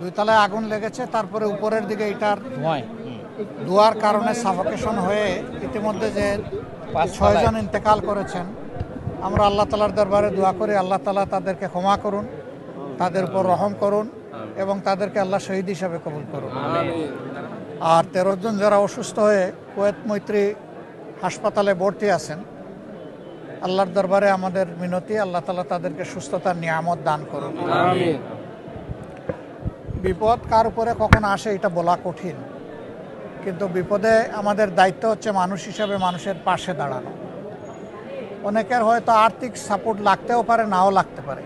দুই তলায় আগুন লেগেছে তারপরে উপরের দিকে এটার ধোয়ার কারণে সাফোকেশন হয়ে ইতিমধ্যে যে ছয়জন ইন্তেকাল করেছেন আমরা আল্লাহ তালার দরবারে দোয়া করি আল্লাহ তালা তাদেরকে ক্ষমা করুন তাদের উপর রহম করুন এবং তাদেরকে আল্লাহ শহীদ হিসাবে কবুল করুন। আর তেরো জন যারা অসুস্থ হয়ে কুয়েত মৈত্রী হাসপাতালে ভর্তি আছেন আল্লাহর দরবারে আমাদের মিনতি আল্লাহ তালা তাদেরকে সুস্থতার নিয়ামত দান করুন। বিপদ কার উপরে কখন আসে এটা বলা কঠিন। কিন্তু বিপদে আমাদের দায়িত্ব হচ্ছে মানুষ হিসাবে মানুষের পাশে দাঁড়ানো। অনেকের হয়তো আর্থিক সাপোর্ট লাগতেও পারে, নাও লাগতে পারে।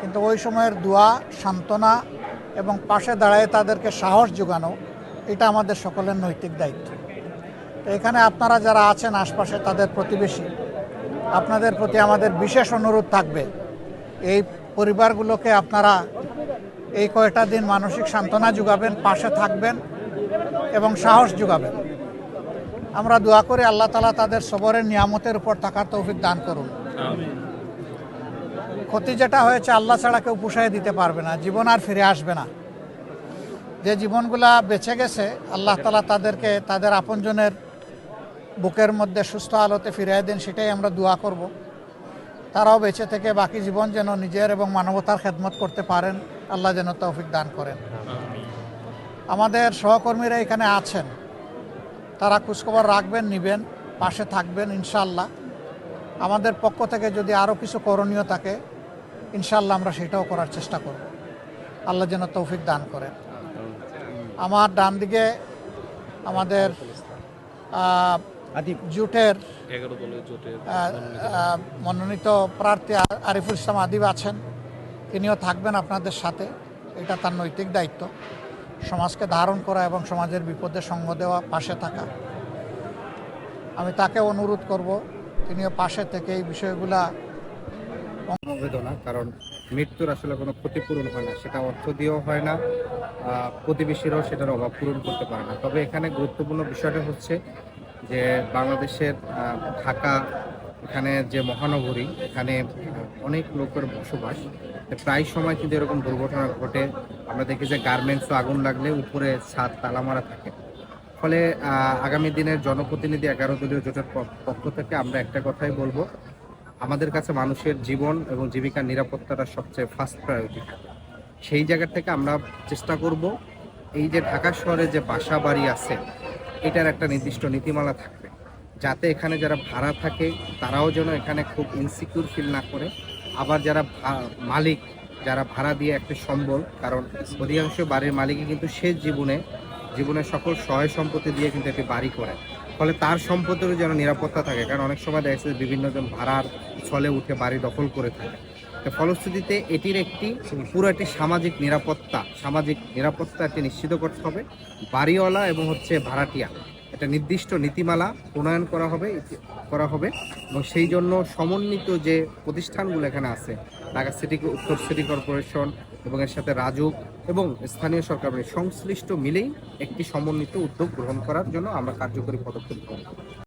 কিন্তু ওই সময়ের দোয়া, সান্ত্বনা এবং পাশে দাঁড়ায় তাদেরকে সাহস যোগানো, এটা আমাদের সকলের নৈতিক দায়িত্ব। তো এখানে আপনারা যারা আছেন আশপাশে তাদের প্রতিবেশী, আপনাদের প্রতি আমাদের বিশেষ অনুরোধ থাকবে, এই পরিবারগুলোকে আপনারা এই কয়টা দিন মানসিক সান্ত্বনা যোগাবেন পাশে থাকবেন এবং সাহস যোগাবেন। আমরা দোয়া করি আল্লাহ তালা তাদের সবরের নিয়ামতের উপর থাকার তৌফিক দান করুন। ক্ষতি যেটা হয়েছে আল্লাহ ছাড়া কেউ পুষায় দিতে পারবে না জীবন আর ফিরে আসবে না। যে জীবনগুলা বেঁচে গেছে আল্লাহ তালা তাদেরকে তাদের আপনজনের বুকের মধ্যে সুস্থ আলোতে ফিরিয়ে দেন সেটাই আমরা দোয়া করব। তারাও বেঁচে থেকে বাকি জীবন যেন নিজের এবং মানবতার খেদমত করতে পারেন। আল্লাহ যেন তৌফিক দান করেন। আমাদের সহকর্মীরা এখানে আছেন। তারা খোঁজখবর রাখবেন নিবেন পাশে থাকবেন ইনশাল্লাহ আমাদের পক্ষ থেকে যদি আরও কিছু করণীয় থাকে ইনশাল্লাহ আমরা সেটাও করার চেষ্টা করব। আল্লাহ যেন তৌফিক দান করেন। আমার ডান দিকে আমাদের জুটের মনোনীত প্রার্থী আরিফুল ইসলাম আদিব আছেন। তিনিও থাকবেন আপনাদের সাথে। এটা তার নৈতিক দায়িত্ব। সমাজকে ধারণ করা এবং সমাজের বিপদে সঙ্গ দেওয়া, পাশে থাকা। আমি তাকে অনুরোধ করব, তিনিও পাশে থেকে এই বিষয়গুলা সমবেদনা কারণ মৃত্যুর আসলে কোনো ক্ষতিপূরণ হয় না। সেটা অর্থ দিয়েও হয় না প্রতিবেশীরাও সেটার অভাব পূরণ করতে পারে না। তবে এখানে গুরুত্বপূর্ণ বিষয়টা হচ্ছে যে বাংলাদেশের ঢাকা এখানে যে মহানগরী, এখানে অনেক লোকের বসবাস। প্রায় সময় কিন্তু এরকম দুর্ঘটনা ঘটে। আমরা দেখি যে গার্মেন্টসও আগুন লাগলে উপরে ছাদ তালা মারা থাকে। ফলে আগামী দিনের জনপ্রতিনিধি এগারো দলীয় জোটের পক্ষ থেকে আমরা একটা কথাই বলব। আমাদের কাছে মানুষের জীবন এবং জীবিকার নিরাপত্তাটা সবচেয়ে ফার্স্ট প্রায়োরিটি সেই জায়গা থেকে আমরা চেষ্টা করব, এই যে ঢাকা শহরে যে বাসা বাড়ি আছে, এটার একটা নির্দিষ্ট নীতিমালা থাকবে। যাতে এখানে যারা ভাড়া থাকে, তারাও যেন এখানে খুব ইনসিকিউর ফিল না করে। আবার যারা মালিক, যারা ভাড়া দিয়ে একটা সম্বল, কারণ অধিকাংশ বাড়ির মালিকই কিন্তু শেষ জীবনে জীবনের সকল সহায় সম্পত্তি দিয়ে কিন্তু একটি বাড়ি করে। ফলে তার সম্পত্তিরও যেন নিরাপত্তা থাকে, কারণ অনেক সময় দেখা যাচ্ছে যে বিভিন্ন জন ভাড়ার ছলে উঠে বাড়ি দখল করে থাকে। ফলশ্রুতিতে এটির একটি পুরো একটি সামাজিক নিরাপত্তা সামাজিক নিরাপত্তা একটি নিশ্চিত করতে হবে। বাড়িওয়ালা এবং হচ্ছে ভাড়াটিয়া। একটা নির্দিষ্ট নীতিমালা প্রণয়ন করা হবে করা হবে এবং সেই জন্য সমন্বিত যে প্রতিষ্ঠানগুলো এখানে আছে, ঢাকা সিটি উত্তর সিটি কর্পোরেশন এবং এর সাথে রাজুক এবং স্থানীয় সরকার মানে সংশ্লিষ্ট মিলেই একটি সমন্বিত উদ্যোগ গ্রহণ করার জন্য আমরা কার্যকরী পদক্ষেপ গ্রহণ